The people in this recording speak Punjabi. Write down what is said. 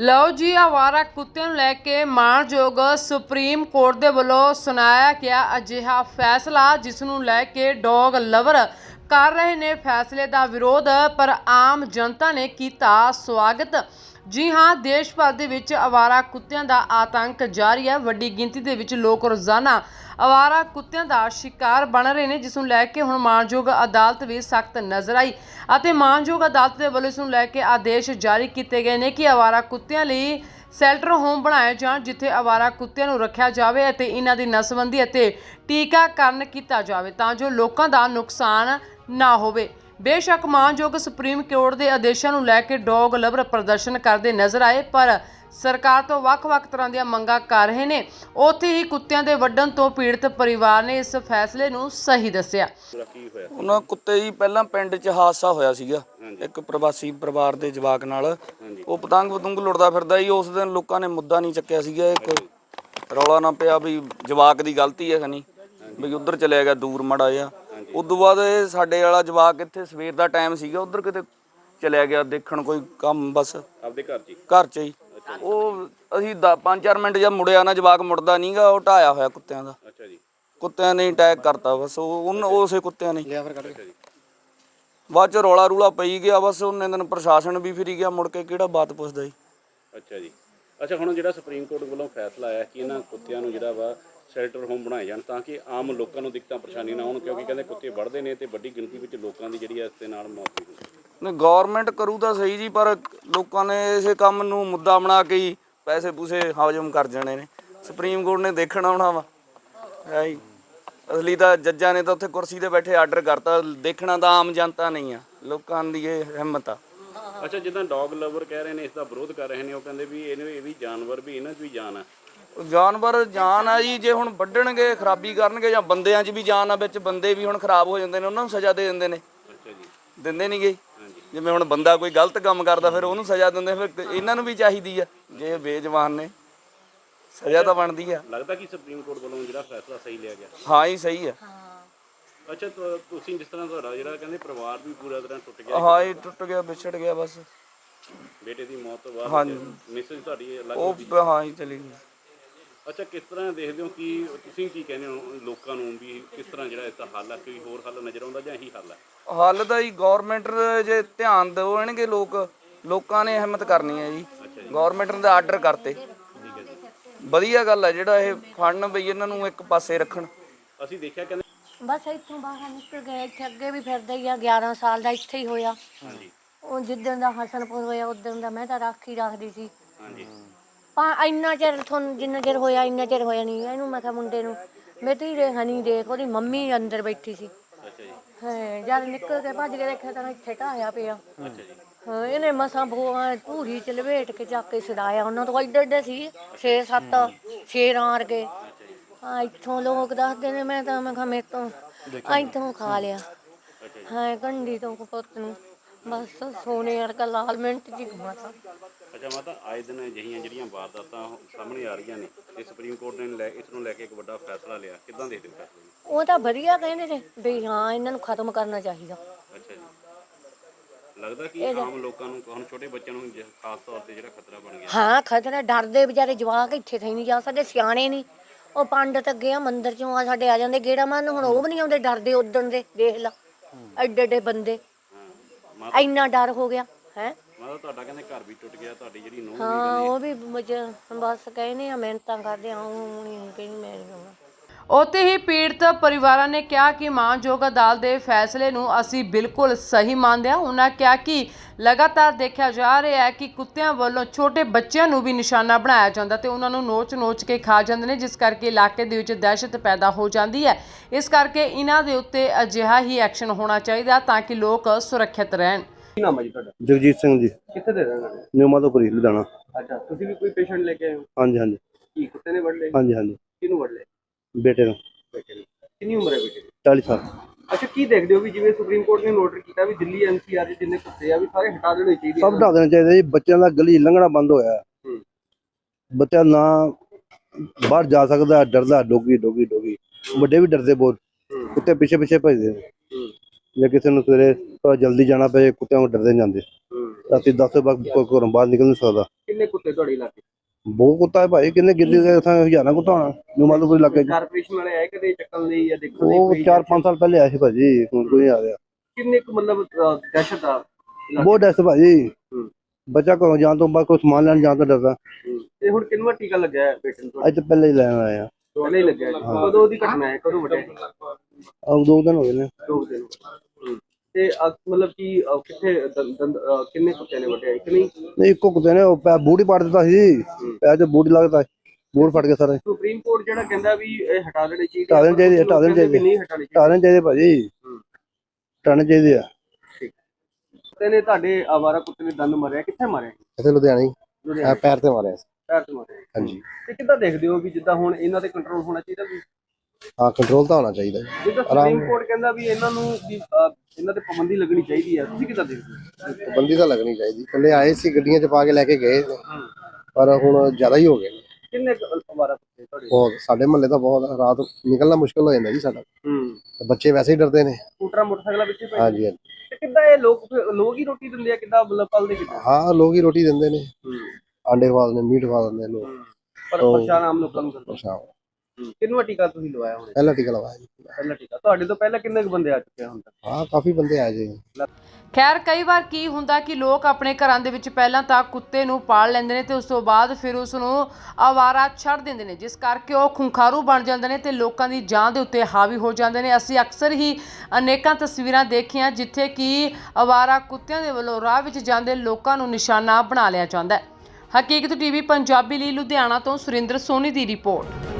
ਲਓ ਜੀ, ਆਵਾਰਾ ਕੁੱਤਿਆਂ ਨੂੰ ਲੈ ਕੇ ਮਾਣਯੋਗ ਸੁਪਰੀਮ ਕੋਰਟ ਦੇ ਵੱਲੋਂ ਸੁਣਾਇਆ ਗਿਆ ਅਜਿਹਾ ਫੈਸਲਾ ਜਿਸ ਨੂੰ ਲੈ ਕੇ ਡੌਗ ਲਵਰ ਕਰ ਰਹੇ ਨੇ ਫੈਸਲੇ ਦਾ ਵਿਰੋਧ, ਪਰ ਆਮ ਜਨਤਾ ਨੇ ਕੀਤਾ ਸਵਾਗਤ। ਜੀ ਹਾਂ, ਦੇਸ਼ ਭਰ ਦੇ ਵਿੱਚ ਆਵਾਰਾ ਕੁੱਤਿਆਂ ਦਾ ਆਤੰਕ ਜਾਰੀ ਹੈ। ਵੱਡੀ ਗਿਣਤੀ ਦੇ ਵਿੱਚ ਲੋਕ ਰੋਜ਼ਾਨਾ ਆਵਾਰਾ ਕੁੱਤਿਆਂ ਦਾ ਸ਼ਿਕਾਰ ਬਣ ਰਹੇ ਨੇ, ਜਿਸ ਨੂੰ ਲੈ ਕੇ ਹੁਣ ਮਾਣਯੋਗ ਅਦਾਲਤ ਵੀ ਸਖਤ ਨਜ਼ਰ ਆਈ ਅਤੇ ਮਾਨਯੋਗ ਅਦਾਲਤ ਦੇ ਵੱਲੋਂ ਇਸ ਨੂੰ ਲੈ ਕੇ ਆਦੇਸ਼ ਜਾਰੀ ਕੀਤੇ ਗਏ ਨੇ ਕਿ ਆਵਾਰਾ ਕੁੱਤਿਆਂ ਲਈ ਸ਼ੈਲਟਰ ਹੋਮ ਬਣਾਏ ਜਾਣ, ਜਿੱਥੇ ਆਵਾਰਾ ਕੁੱਤਿਆਂ ਨੂੰ ਰੱਖਿਆ ਜਾਵੇ ਅਤੇ ਇਹਨਾਂ ਦੀ ਨਸਬੰਦੀ ਅਤੇ ਟੀਕਾਕਰਨ ਕੀਤਾ ਜਾਵੇ, ਤਾਂ ਜੋ ਲੋਕਾਂ ਦਾ ਨੁਕਸਾਨ ਨਾ ਹੋਵੇ। ਬੇਸ਼ੱਕ ਮਾਨਯੋਗ ਸੁਪਰੀਮ ਕੋਰਟ ਦੇ ਆਦੇਸ਼ਾਂ ਨੂੰ ਲੈ ਕੇ ਡੌਗ ਲਵਰ ਪ੍ਰਦਰਸ਼ਨ ਕਰਦੇ ਨਜ਼ਰ ਆਏ ਪਰ ਸਰਕਾਰ ਤੋਂ ਵੱਖ-ਵੱਖ ਤਰ੍ਹਾਂ ਦੀਆਂ ਮੰਗਾਂ ਕਰ ਰਹੇ ਨੇ। ਉੱਥੇ ਹੀ ਕੁੱਤਿਆਂ ਦੇ ਵੱਢਣ ਤੋਂ ਪੀੜਤ ਪਰਿਵਾਰ ਨੇ ਇਸ ਫੈਸਲੇ ਨੂੰ ਸਹੀ ਦੱਸਿਆ। ਉਹਨਾਂ ਕੁੱਤੇ ਜੀ ਪਹਿਲਾਂ ਪਿੰਡ 'ਚ ਹਾਦਸਾ ਹੋਇਆ ਸੀਗਾ। ਇੱਕ ਪ੍ਰਵਾਸੀ ਪਰਿਵਾਰ ਦੇ ਜਵਾਕ ਨਾਲ। ਉਹ ਪਤੰਗ ਪਤੰਗ ਲੁੱਟਦਾ ਫਿਰਦਾ ਜੀ ਉਸ ਦਿਨ ਲੋਕਾਂ ਨੇ ਮੁੱਦਾ ਨਹੀਂ ਚੱਕਿਆ ਸੀਗਾ। ਇੱਕ ਰੌਲਾ ਨਾ ਪਿਆ ਵੀ ਜਵਾਕ ਦੀ ਗਲਤੀ ਹੈ ਖਨੀ ਵੀ ਉਧਰ ਚਲਿਆ ਗਿਆ ਦੂਰ ਮੜਾ ਜਾ ਉਦੋਂ ਬਾਅਦ ਇਹ ਸਾਡੇ ਵਾਲਾ ਜਵਾਕ ਇੱਥੇ ਸਵੇਰ ਦਾ ਟਾਈਮ ਸੀਗਾ ਉਧਰ ਕਿਤੇ ਚਲਿਆ ਗਿਆ ਦੇਖਣ ਕੋਈ ਕੰਮ ਬਸ। ਆਪਦੇ ਘਰ 'ਚ ਹੀ? ਘਰ 'ਚ ਹੀ। ਉਹ ਅਸੀਂ 5-4 ਮਿੰਟ ਜਾਂ ਮੁੜਿਆ ਨਾ ਜਵਾਕ ਮੁੜਦਾ ਨਹੀਂਗਾ ਉਹ ਢਾਇਆ ਹੋਇਆ ਕੁੱਤਿਆਂ ਦਾ। ਅੱਛਾ ਜੀ। ਕੁੱਤਿਆਂ ਨੇ ਅਟੈਕ ਕਰਤਾ ਬਸ ਉਹ ਉਨ- ਉਸੇ ਕੁੱਤਿਆਂ ਨੇ। ਅੱਛਾ ਜੀ। ਬਾਅਦ ਚ ਰੌਲਾ ਰੂਲਾ ਪਈ ਗਿਆ ਬਸ ਉਹਨੇ ਦਿਨ ਪ੍ਰਸ਼ਾਸਨ ਵੀ ਫਿਰੀ ਗਿਆ ਮੁੜ ਕੇ ਕਿਹੜਾ ਬਾਤ ਪੁੱਛਦਾ ਜੀ। ਅੱਛਾ ਜੀ। ਅੱਛਾ ਹੁਣ ਜਿਹੜਾ ਸੁਪਰੀਮ ਕੋਰਟ ਵੱਲੋਂ ਫੈਸਲਾ ਆਇਆ ਕਿ ਇਹਨਾਂ ਕੁੱਤਿਆਂ ਨੂੰ ਜਿਹੜਾ ਵਾ ਸ਼ੈਲਟਰ ਹੋਮ ਬਣਾਏ ਜਾਣ ਤਾਂ ਕਿ ਆਮ ਲੋਕਾਂ ਨੂੰ ਦਿੱਕਤਾਂ ਪਰੇਸ਼ਾਨੀ ਨਾ ਹੋਣ ਕਿਉਂਕਿ ਕਹਿੰਦੇ ਕੁੱਤੇ ਵੜਦੇ ਨੇ ਤੇ ਵੱਡੀ ਗਿਣਤੀ ਵਿੱਚ ਲੋਕਾਂ ਦੀ ਜਿਹੜੀ ਹੈ ਇਸ ਦੇ ਨਾਲ ਮੌਤ ਵੀ ਹੁੰਦੀ ਹੈ ਨੇ ਗਵਰਨਮੈਂਟ ਕਰੂ ਤਾਂ ਸਹੀ ਜੀ ਪਰ ਲੋਕਾਂ ਨੇ ਇਸੇ ਕੰਮ ਨੂੰ ਮੁੱਦਾ ਬਣਾ ਕੇ ਹੀ ਪੈਸੇ ਪੂਸੇ ਹਾਜ਼ਮ ਕਰ ਜਾਣੇ ਨੇ। ਸੁਪਰੀਮ ਕੋਰਟ ਨੇ ਦੇਖਣਾ ਆਉਣਾ ਵਾ। ਹੈ ਜੀ। ਅਸਲੀ ਤਾਂ ਜੱਜਾਂ ਨੇ ਤਾਂ ਉੱਥੇ ਕੁਰਸੀ ਤੇ ਬੈਠੇ ਆਰਡਰ ਕਰਤਾ। ਦੇਖਣਾ ਤਾਂ ਆਮ ਜਨਤਾ ਨਹੀਂ ਆ ਲੋਕਾਂ ਦੀ ਇਹ ਹਿੰਮਤ ਆ। ਅੱਛਾ ਜਿੱਦਾਂ ਡੌਗ ਲਵਰ ਕਹਿ ਰਹੇ ਨੇ ਇਸ ਦਾ ਵਿਰੋਧ ਕਰ ਰਹੇ ਨੇ ਉਹ ਕਹਿੰਦੇ ਵੀ ਇਹਨੂੰ ਇਹ ਵੀ ਜਾਨਵਰ ਵੀ ਇਹਨਾਂ 'ਚ ਵੀ ਜਾਨ ਆ। ਜਾਨਵਰ ਜਾਨ ਆ ਜੀ ਜੇ ਹੁਣ ਵੱਢਣਗੇ ਖਰਾਬੀ ਕਰਨਗੇ ਜਾਂ ਬੰਦਿਆਂ 'ਚ ਵੀ ਜਾਨ ਆ ਵਿੱਚ ਬੰਦੇ ਵੀ ਹੁਣ ਖਰਾਬ ਹੋ ਜਾਂਦੇ ਨੇ ਉਹਨਾਂ ਨੂੰ ਸਜ਼ਾ ਦੇ ਦਿੰਦੇ ਨੇ। ਅੱਛਾ ਜੀ। ਦਿੰਦੇ ਨਹੀਂਗੇ ਹਾਂਜੀ। ਜਿਵੇਂ ਹੁਣ ਬੰਦਾ ਕੋਈ ਗਲਤ ਕੰਮ ਕਰਦਾ ਫਿਰ ਉਹਨੂੰ ਸਜ਼ਾ ਦਿੰਦੇ ਫਿਰ ਇਹਨਾਂ ਨੂੰ ਵੀ ਚਾਹੀਦੀ ਆ। ਜੇ ਬੇਜਵਾਨ ਨੇ ਸਜ਼ਾ ਤਾਂ ਬਣਦੀ ਆ। ਲੱਗਦਾ ਕਿ ਸੁਪਰੀਮ ਕੋਰਟ ਵੱਲੋਂ ਜਿਹੜਾ ਫੈਸਲਾ ਸਹੀ ਲਿਆ ਗਿਆ? ਹਾਂ ਹੀ ਸਹੀ ਆ। ਅੱਛਾ ਤੁ- ਤੁਸੀਂ ਜਿਸ ਤਰ੍ਹਾਂ ਤੁਹਾਡਾ ਜਿਹੜਾ ਕਹਿੰਦੇ ਪਰਿਵਾਰ ਵੀ ਪੂਰਾ ਤਰ੍ਹਾਂ ਟੁੱਟ ਗਿਆ ਹਾਂ ਹੀ ਟੁੱਟ ਗਿਆ ਵਿਛੜ ਗਿਆ ਬਸ। ਬੇਟੇ ਦੀ ਮੌਤ ਤੋਂ ਬਾਅਦ। ਮਿਸਿਸ ਤੁਹਾਡੀ ਅਲੱਗ ਉਹ ਹਾਂ ਹੀ ਚਲੀ ਗਈ। ਅੱਛਾ ਕਿਸ ਤਰ੍ਹਾਂ ਦੇਖਦੇ ਹੋ ਕਿ ਤੁਸੀਂ ਕੀ ਕਹਿੰਦੇ ਹੋ ਲੋਕਾਂ ਨੂੰ ਵੀ ਕਿਸ ਤਰ੍ਹਾਂ ਜਿਹੜਾ ਇਸ ਦਾ ਹੱਲ ਹੈ? ਕੋਈ ਹੋਰ ਹੱਲ ਨਜ਼ਰ ਆਉਂਦਾ ਜਾਂ ਇਹੀ ਹੱਲ ਹੈ? ਹੱਲ ਤਾਂ ਜੀ ਗਵਰਨਮੈਂਟ ਜੇ ਧਿਆਨ ਦੇਣਗੇ ਲੋਕ ਲੋਕਾਂ ਨੇ ਹਿੰਮਤ ਕਰਨੀ ਹੈ ਜੀ। ਗਵਰਨਮੈਂਟ ਨੇ ਆਰਡਰ ਕਰਤੇ। ਵਧੀਆ ਗੱਲ ਹੈ ਜਿਹੜਾ ਇਹ ਫੜਨ ਬਈ ਇਹਨਾਂ ਨੂੰ ਇੱਕ ਪਾਸੇ ਰੱਖਣ। ਅਸੀਂ ਦੇਖਿਆ ਕਹਿੰਦੇ ਬਸ ਇੱਥੋਂ ਬਾਹਰ ਨਿਕਲ ਗਏ ਇੱਥੇ ਅੱਗੇ ਵੀ ਫਿਰਦਾ ਹੀ ਆ 11 ਸਾਲ ਦਾ ਇੱਥੇ ਹੀ ਹੋਇਆ। ਹਾਂਜੀ। ਉਹ ਜਿੱਦਣ ਦਾ ਹਸਨਪੁਰ ਹੋਇਆ ਉਦੋਂ ਦਾ ਮੈਂ ਤਾਂ ਰਾਖੀ ਰੱਖਦੀ ਸੀ। ਹਾਂਜੀ। ਪਾ ਇੰਨਾ ਚਿਰ ਤੁਹਾਨੂੰ ਜਿੰਨਾ ਚਿਰ ਹੋਇਆ ਇੰਨਾ ਚਿਰ ਹੋਇਆ ਨਹੀਂ। ਇਹਨੂੰ ਮੈਂ ਕਿਹਾ ਮੁੰਡੇ ਨੂੰ ਮੈਂ ਧੀਰੇ ਹਨੀ ਦੇਖ ਉਹਦੀ ਮੰਮੀ ਅੰਦਰ ਬੈਠੀ ਸੀ। ਅੱਛਾ ਜੀ। ਹਾਂ ਜਦ ਨਿਕਲ ਕੇ ਭੱਜ ਕੇ ਦੇਖਿਆ ਤਾਂ ਇੱਥੇ ਢਾਇਆ ਪਿਆ। ਅੱਛਾ ਜੀ। ਹਾਂ ਇਹਨੇ ਮਸਾਂ ਭੂਆ ਧੂਰੀ ਚ ਲਵੇਟ ਕੇ ਚੱਕ ਕੇ ਛਡਾਇਆ ਉਹਨਾਂ ਤੋਂ ਐਡੇ ਐਡੇ ਸੀ 6 7 ਸ਼ੇਰਾਂ ਵਰਗੇ ਹਾਂ ਇੱਥੋਂ ਲੋਕ ਦੱਸਦੇ ਨੇ ਮੈਂ ਤਾਂ ਮੈਂ ਕਿਹਾ ਮੇਰੇ ਤੋਂ ਇੱਥੋਂ ਖਾ ਲਿਆ। ਹਾਂ ਕੰਢੀ ਤੋਂ ਪੁੱਤ ਨੂੰ। ਬਸ ਸੋਨੇ ਵਰਗਾ ਲਾਲ ਮਿੰਟ ਜੀ ਘੁਮਾਤਾ ਅੱਛਾ ਮਾਤਾ ਆਏ ਦਿਨ ਅਜਿਹੀਆਂ ਜਿਹੜੀਆਂ ਵਾਰਦਾਤਾਂ ਸਾਹਮਣੇ ਆ ਰਹੀਆਂ ਨੇ ਤੇ ਸੁਪਰੀਮ ਕੋਰਟ ਨੇ ਲੈ ਇਸ ਨੂੰ ਲੈ ਕੇ ਇੱਕ ਵੱਡਾ ਫੈਸਲਾ ਲਿਆ। ਕਿੱਦਾਂ ਦੇਖਦੇ ਹੋ ਫੈਸਲੇ ਨੂੰ? ਉਹ ਤਾਂ ਵਧੀਆ ਕਹਿੰਦੇ ਨੇ ਵੀ ਹਾਂ ਇਹਨਾਂ ਨੂੰ ਖਤਮ ਕਰਨਾ ਚਾਹੀਦਾ। ਅੱਛਾ ਜੀ। ਲੱਗਦਾ ਕਿ ਆਮ ਲੋਕਾਂ ਨੂੰ ਹੁਣ ਛੋਟੇ ਬੱਚਿਆਂ ਨੂੰ ਜ- ਖਾਸ ਤੌਰ ਤੇ ਜਿਹੜਾ ਖਤਰਾ ਬਣ ਗਿਆ। ਹਾਂ ਖਤਰਾ ਡਰਦੇ ਵਿਚਾਰੇ ਜਵਾਕ ਇੱਥੇ ਥਈ ਨਹੀਂ ਜਾ ਸਕਦੇ ਸਿਆਣੇ ਨਹੀਂ। ਉਹ ਪੰਡਤ ਅੱਗੇ ਆ ਮੰਦਿਰ ਚੋਂ ਆ ਸਾਡੇ ਆ ਜਾਂਦੇ ਗੇੜਾ ਮਾਰਨ ਹੁਣ ਉਹ ਵੀ ਨਹੀਂ ਆਉਂਦੇ ਡਰਦੇ ਉਦਣ ਦੇ ਦੇਖ ਲਾ। ਐਡੇ ਐਡੇ ਬੰਦੇ। ਇੰਨਾ ਡਰ ਹੋ ਗਿਆ ਹੈ? ਮਾਤਾ ਤੁਹਾਡਾ ਕਹਿੰਦੇ ਘਰ ਵੀ ਟੁੱਟ ਗਿਆ ਤੁਹਾਡੀ ਜਿਹੜੀ ਨੂੰਹ ਹਾਂ ਉਹ ਵੀ ਮੁਝ- ਬਸ ਕਹਿੰਦੇ ਆ ਮਿਹਨਤਾਂ ਕਰਦੇ ਆ ਉਹ ਨਹੀਂ ਕਹਿੰਦੀ ਮੈਂ ਨਹੀਂ ਆਉਣਾ। ਉੱਥੇ ਹੀ ਪੀੜਤ ਪਰਿਵਾਰਾਂ ਨੇ ਕਿਹਾ ਕਿ ਮਾਨਯੋਗ ਅਦਾਲਤ ਦੇ ਫੈਸਲੇ ਨੂੰ ਅਸੀਂ ਬਿਲਕੁਲ ਸਹੀ ਮੰਨਦੇ ਹਾਂ। ਉਹਨਾਂ ਕਿਹਾ ਕਿ ਲਗਾਤਾਰ ਦੇਖਿਆ ਜਾ ਰਿਹਾ ਹੈ ਕਿ ਕੁੱਤਿਆਂ ਵੱਲੋਂ ਛੋਟੇ ਬੱਚਿਆਂ ਨੂੰ ਵੀ ਨਿਸ਼ਾਨਾ ਬਣਾਇਆ ਜਾਂਦਾ ਤੇ ਉਹਨਾਂ ਨੂੰ ਨੋਚ-ਨੋਚ ਕੇ ਖਾ ਜਾਂਦੇ ਨੇ ਜਿਸ ਕਰਕੇ ਇਲਾਕੇ ਦੇ ਵਿੱਚ ਦਹਿਸ਼ਤ ਪੈਦਾ ਹੋ ਜਾਂਦੀ ਹੈ। ਇਸ ਕਰਕੇ ਇਹਨਾਂ ਦੇ ਉੱਤੇ ਅਜਿਹਾ ਹੀ ਐਕਸ਼ਨ ਹੋਣਾ ਚਾਹੀਦਾ ਤਾਂ ਕਿ ਲੋਕ ਸੁਰੱਖਿਅਤ ਰਹਿਣ। ਕੀ ਨਾਮ ਹੈ ਜੀ ਤੁਹਾਡਾ? ਜਗਜੀਤ ਸਿੰਘ ਜੀ। ਕਿੱਥੇ ਦੇ ਰਹਿਣ ਵਾਲੇ? ਨਿਊਮਾ ਤੋਂ ਪਰੀ ਲੁਧਿਆਣਾ। ਅੱਛਾ ਤੁਸੀਂ ਵੀ ਕੋਈ ਪੇਸ਼ੈਂਟ ਲੈ ਕੇ ਆਏ ਹੋ? ਹਾਂਜੀ ਹਾਂਜੀ। ਕੀ ਕੁੱਤੇ ਨੇ ਵੜ ਲਏ? ਹਾਂਜੀ ਹਾਂਜੀ। ਕਿਹਨੂੰ ਵੜ ਲਏ? ਬੇਟੇ ਨੂੰ। ਬੇਟੇ ਨੇ। ਕਿੰਨੀ ਉਮਰ ਹੈ ਬੇਟੇ ਦੀ? 40 ਸਾਲ। ਅੱਛਾ ਕੀ ਦੇਖਦੇ ਹੋ ਵੀ ਜਿਵੇਂ ਸੁਪਰੀਮ ਕੋਰਟ ਨੇ ਆਰਡਰ ਕੀਤਾ ਵੀ ਦਿੱਲੀ ਐਨਸੀਆਰ ਦੇ ਜਿੰਨੇ ਕੁੱਤੇ ਆ ਵੀ ਸਾਰੇ ਹਟਾ ਦੇਣੇ ਚਾਹੀਦੇ ਸਭ ਢਾ ਦੇਣਾ ਚਾਹੀਦਾ ਜੀ। ਬੱਚਿਆਂ ਦਾ ਗਲੀ ਲੰਘਣਾ ਬੰਦ ਹੋਇਆ। ਬੱਚਾ ਨਾ ਬਾਹਰ ਜਾ ਸਕਦਾ ਡਰਦਾ ਡੋਗੀ ਡੋਗੀ ਡੋਗੀ। ਵੱਡੇ ਵੀ ਡਰਦੇ ਬਹੁਤ। ਕੁੱਤੇ ਪਿੱਛੇ ਪਿੱਛੇ ਭਜਦੇ ਨੇ। ਜੇ ਕਿਸੇ ਨੂੰ ਸਵੇਰੇ ਥੋੜਾ ਜਲਦੀ ਜਾਣਾ ਪਏ ਕੁੱਤਿਆਂ ਨੂੰ ਡਰਦੇ ਜਾਂਦੇ। ਰਾਤੀ 10 ਵਜੇ ਬਾਅਦ ਕੋਈ ਘਰੋਂ ਬਾਹਰ ਨਿਕਲ ਨਹੀਂ ਸਕਦਾ। ਕਿੰਨੇ ਕੁੱਤੇ ਤੁਹਾਡੇ ਇਲਾਕੇ? ਬਹੁਤ ਕੁੱਤਾ ਹੈ ਭਾਈ ਕਿੰਨੇ ਗਿੱਲੀ ਦੇ ਥਾਂ ਹਜ਼ਾਰਾਂ ਕੁੱਤਾ ਹੋਣਾ ਨਿਊ ਮਾਧੋਪੁਰ ਇਲਾਕੇ 'ਚ ਕਾਰਪੋਰੇਸ਼ਨ ਵਾਲੇ ਆਏ ਕਦੇ ਚੱਕਣ ਲਈ ਜਾਂ ਦੇਖਣ ਲਈ ਉਹ ਕੋਈ 4-5 ਸਾਲ ਪਹਿਲੇ ਆਏ ਸੀ ਭਾਜੀ ਹੁਣ ਕੋਈ ਨਹੀਂ ਆ ਰਿਹਾ। ਕਿੰਨੇ ਕੁ ਮਤਲਬ ਅਹ, ਦਹਿਸ਼ਤ ਆ ਇਲਾਕੇ? ਬਹੁਤ ਡੈਸ ਭਾਜੀ। ਹੂੰ। ਬੱਚਾ ਘਰੋਂ ਜਾਣ ਤੋਂ ਬਾਅਦ ਕੋਈ ਸਮਾਨ ਲੈਣ ਜਾਣ ਤੋਂ ਡਰਦਾ? ਤੇ ਹੁਣ ਕਿੰਨਵਾ ਟੀਕਾ ਲੱਗਿਆ ਹੈ ਬੇਟੇ ਨੂੰ? ਅੱਜ ਤੋਂ ਪਹਿਲੇ ਹੀ ਲੈਣ ਆਏ ਆ। ਪਹਿਲੇ ਹੀ ਲੱਗਿਆ। ਕਦੋਂ ਦੀ ਘਟਨਾ ਹੈ? ਕਦੋਂ ਵੱਡਿਆ ਆਹ ਦੋ ਦਿਨ ਹੋ ਗਏ ਨੇ। ਦੋ ਦਿਨ। ਤੇ ਮਤਲਬ ਕਿ ਕਿੱਥੇ ਦੰ- ਦੰਦ ਅਹ, ਕਿੰਨੇ ਕੁੱਤੇ ਨੇ ਵੱਡਿਆ ਇੱਕ ਨਹੀਂ? ਨਹੀਂ ਇੱਕੋ ਕੁੱਤੇ ਨੇ ਉਹ ਪੈ ਬੂਟ ਹੀ ਪਾੜ ਦਿੱਤਾ ਸੀ ਪੈਰ 'ਚ ਬੂਟ ਹੀ ਲੱਗਦਾ ਬੂਟ ਫਟ ਗਏ ਸਾਰੇ। ਸੁਪਰੀਮ ਕੋਰਟ ਜਿਹੜਾ ਕਹਿੰਦਾ ਵੀ ਇਹ ਹਟਾ ਦੇਣੇ ਚਾਹੀਦੇ ਹਟਾ ਦੇਣੇ ਪਰ ਚਾਹੀਦੇ, ਕੁਛ ਹਟਾ ਦੇਣੇ ਕਹਿੰਦੇ ਵੀ ਚਾਹੀਦੇ। ਨਹੀਂ ਹਟਾਣੇ ਚਾਹੀਦੇ। ਟਾਣੇ ਚਾਹੀਦੇ ਭਾਜੀ। ਹੂੰ। ਟਾਣੇ ਚਾਹੀਦੇ ਆ। ਕੁੱਤੇ ਨੇ ਤੁਹਾਡੇ ਆਵਾਰਾ ਕੁੱਤੇ ਨੇ ਦੰਦ ਮਾਰਿਆ ਕਿੱਥੇ ਮਾਰਿਆ? ਇੱਥੇ ਲੁਧਿਆਣੇ ਲੁਧਿਆਣੇ। ਪੈਰ ਤੇ ਮਾਰਿਆ ਪੈਰ ਤੇ ਮਾਰਿਆ। ਹਾਂਜੀ। ਤੇ ਕਿੱਦਾਂ ਦੇਖਦੇ ਹੋ ਵੀ ਜਿੱਦਾਂ ਹੁਣ ਇਹਨਾਂ ਤੇ ਕੰਟਰੋਲ ਹੋਣਾ ਚਾਹੀਦਾ ਵੀ? ਹਾਂ ਕੰਟਰੋਲ ਤਾਂ ਹੋਣਾ ਚਾਹੀਦਾ ਜਿੱਦਾਂ ਸੁਪਰੀਮ ਕੋਰਟ ਕਹਿੰਦਾ ਵੀ ਇਹਨਾਂ ਨੂੰ ਵੀ ਅਹ, ਇਹਨਾਂ ਤੇ ਪਾਬੰਦੀ ਲੱਗਣੀ ਚਾਹੀਦੀ ਹੈ। ਤੁਸੀਂ ਕਿੱਦਾਂ ਦੇਖਦੇ ਹੋ? ਪਾਬੰਦੀ ਤਾਂ ਲੱਗਣੀ ਚਾਹੀਦੀ। ਪਹਿਲੇ ਆਏ ਸੀ ਗੱਡੀਆਂ 'ਚ ਪਾ ਕੇ ਲੈ ਕੇ ਗਏ ਨੇ। ਪਰ ਹੁਣ ਜ਼ਿਆਦਾ ਹੀ ਹੋ ਗਏ ਨੇ। ਕਿੰਨੇ ਆਵਾਰਾ ਕੁੱਤੇ ਤੁਹਾਡੇ? ਬਹੁਤ। ਸਾਡੇ ਮਹੱਲੇ ਤਾਂ ਬਹੁਤ ਆ, ਰਾਤ ਨਿਕਲਣਾ ਮੁਸ਼ਕਲ ਹੋ ਜਾਂਦਾ ਜੀ ਸਾਡਾ। ਹੂੰ। ਤੇ ਬੱਚੇ ਵੈਸੇ ਹੀ ਡਰਦੇ ਨੇ। ਸਕੂਟਰਾਂ ਮੋਟਰਸਾਈਕਲਾਂ ਵਿੱਚ ਪਏ ਹਾਂਜੀ ਹਾਂਜੀ। ਤੇ ਕਿੱਦਾਂ ਇਹ ਲੋਕ ਫਿਰ- ਲੋਕ ਹੀ ਰੋਟੀ ਦਿੰਦੇ ਆ? ਕਿੱਦਾਂ ਮਤਲਬ ਪਲਦੇ ਕਿੱਦਾਂ? ਹਾਂ ਲੋਕ ਹੀ ਰੋਟੀ ਦਿੰਦੇ ਨੇ। ਹੂੰ। ਆਂਡੇ ਖਵਾ ਦਿੰਦੇ ਮੀਟ ਖਵਾ ਦਿੰਦੇ ਲੋਕ। ਪਰ ਪਰੇਸ਼ਾਨ ਆਮ ਲੋਕਾਂ ਨੂੰ ਕਰਦੇ ਅੱਛਾ ਕਿੰਨਵਾ ਟੀਕਾ ਤੁਸੀਂ ਲਵਾਇਆ ਹੁਣ? ਪਹਿਲਾ ਟਿਕਾ ਲਵਾਇਆ ਜੀ। ਪਹਿਲਾ ਟੀਕਾ। ਤੁਹਾਡੇ ਤੋਂ ਪਹਿਲਾਂ ਕਿੰਨੇ ਕੁ ਬੰਦੇ ਆ ਚੁੱਕੇ ਆ ਹੁਣ ਤੱਕ? ਹਾਂ ਕਾਫੀ ਬੰਦੇ ਆਏ ਜੀ। ਖੈਰ ਕਈ ਵਾਰ ਕੀ ਹੁੰਦਾ ਕਿ ਲੋਕ ਆਪਣੇ ਘਰਾਂ ਦੇ ਵਿੱਚ ਪਹਿਲਾਂ ਤਾਂ ਕੁੱਤੇ ਨੂੰ ਪਾਲ ਲੈਂਦੇ ਨੇ ਤੇ ਉਸ ਤੋਂ ਬਾਅਦ ਫਿਰ ਉਸ ਨੂੰ ਆਵਾਰਾ ਛੱਡ ਦਿੰਦੇ ਨੇ ਜਿਸ ਕਰਕੇ ਉਹ ਖੁੰਖਾਰੂ ਬਣ ਜਾਂਦੇ ਨੇ ਤੇ ਲੋਕਾਂ ਦੀ ਜਾਨ ਦੇ ਉੱਤੇ ਹਾਵੀ ਹੋ ਜਾਂਦੇ ਨੇ। ਅਸੀਂ ਅਕਸਰ ਹੀ ਅਨੇਕਾਂ ਤਸਵੀਰਾਂ ਦੇਖੀਆਂ ਜਿੱਥੇ ਕਿ ਆਵਾਰਾ ਕੁੱਤਿਆਂ ਦੇ ਵੱਲੋਂ ਰਾਹ ਵਿੱਚ ਜਾਂਦੇ ਲੋਕਾਂ ਨੂੰ ਨਿਸ਼ਾਨਾ ਬਣਾ ਲਿਆ ਜਾਂਦਾ ਹੈ। ਹਕੀਕਤ ਟੀਵੀ ਪੰਜਾਬੀ ਲਈ ਲੁਧਿਆਣਾ ਤੋਂ ਸੁਰਿੰਦਰ ਸੋਨੀ ਦੀ ਰਿਪੋਰਟ।